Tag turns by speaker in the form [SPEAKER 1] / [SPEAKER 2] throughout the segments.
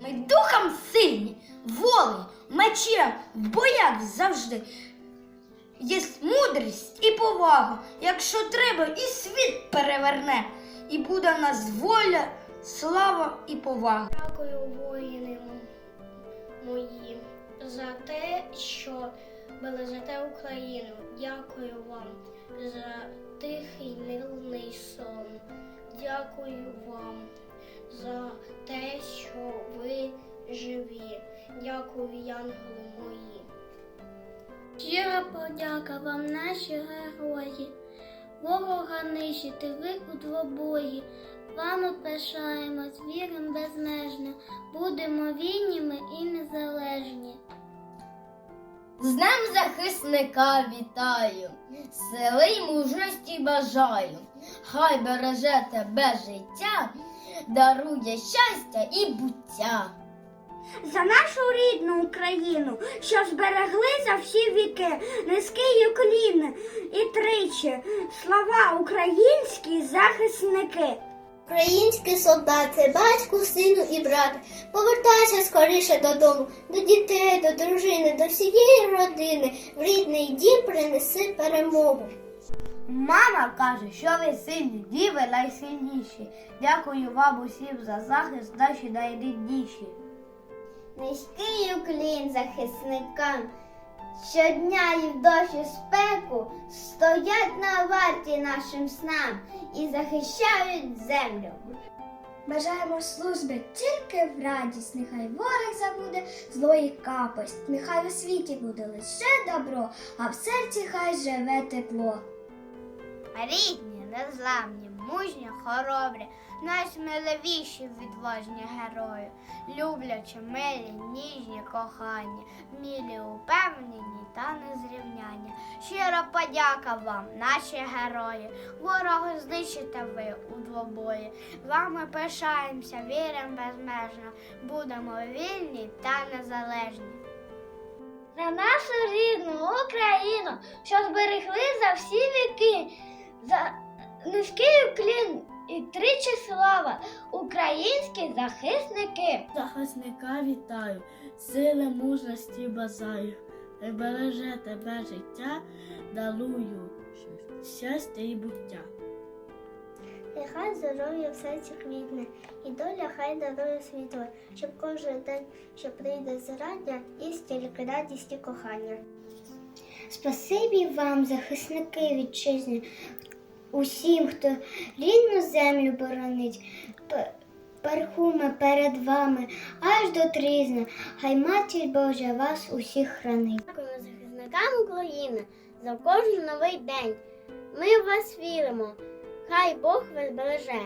[SPEAKER 1] Ми духом сильні, волею, мечем, в боях завжди. Є мудрість і повага, якщо треба, і світ переверне, і буде в нас воля, слава і повага.
[SPEAKER 2] Дякую, воїни мої, за те, що бережете Україну. Дякую вам за тихий мирний сон. Дякую вам за те, що ви живі. Дякую, янголи мої. Щира подяка вам, наші герої. Ворога нищити ви у двобої. Вами пишаємось, вірим безмежно, будемо вільніми і незалежні.
[SPEAKER 1] З Днем захисника вітаю, сили й мужності бажаю. Хай береже тебе життя, дарує щастя і буття.
[SPEAKER 3] За нашу рідну Україну, що зберегли за всі віки, низький уклін і тричі. Слава українські захисники!
[SPEAKER 4] Українські солдати, батьку, сину і брата, повертайся скоріше додому, до дітей, до дружини, до всієї родини. В рідний дім принеси перемогу.
[SPEAKER 1] Мама каже, що ви сильні, діви найсильніші. Дякую вам усім за захист, наші найрідніші.
[SPEAKER 4] Низький уклін захисникам. Щодня і в дощі спеку стоять на варті нашим снам і захищають землю.
[SPEAKER 3] Бажаємо служби тільки в радість, нехай ворог забуде злої капость, нехай у світі буде лише добро, а в серці хай живе тепло.
[SPEAKER 2] Рідні, незламні, мужні, хоробрі, найсміливіші відважні герої, люблячі, милі, ніжні, кохані, мілі, упевнені та незрівняні. Щира подяка вам, наші герої, ворогу знищите ви у двобої. Вами пишаємося, віримо безмежно, будемо вільні та незалежні.
[SPEAKER 3] За нашу рідну Україну, що зберегли за всі віки, за низький уклін і тричі слава, українські захисники.
[SPEAKER 5] Захисника вітаю, сили мужності бажаю, Хай береже тебе життя, дарую щастя і буття.
[SPEAKER 4] Нехай здоров'я в серці квітне, і доля хай дарує світло, щоб кожен день, що прийде зрання, і стільки радість і кохання. Спасибі вам, захисники вітчизни, усім, хто рідну землю боронить. П- Пархуме перед вами аж до трізна, хай матір Божа вас усіх хранить. Дякую захисникам України за кожен новий день. Ми в вас віримо. Хай Бог вас береже.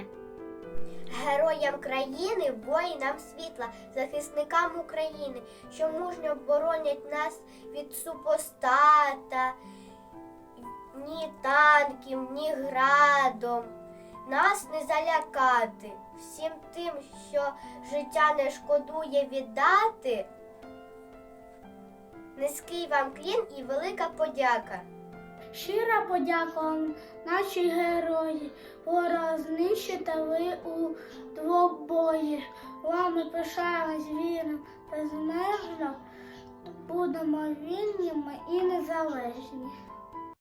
[SPEAKER 4] Героям країни, воїнам світла, захисникам України, що мужньо боронять нас від супостата, ні танків, ні градом. Нас не залякати, всім тим, що життя не шкодує віддати. Низький вам клін і велика подяка.
[SPEAKER 3] Щира подяка наші герої, ворога знищите ви у двобої. Вами пишаємось віром безмежно, будемо вільними і незалежні.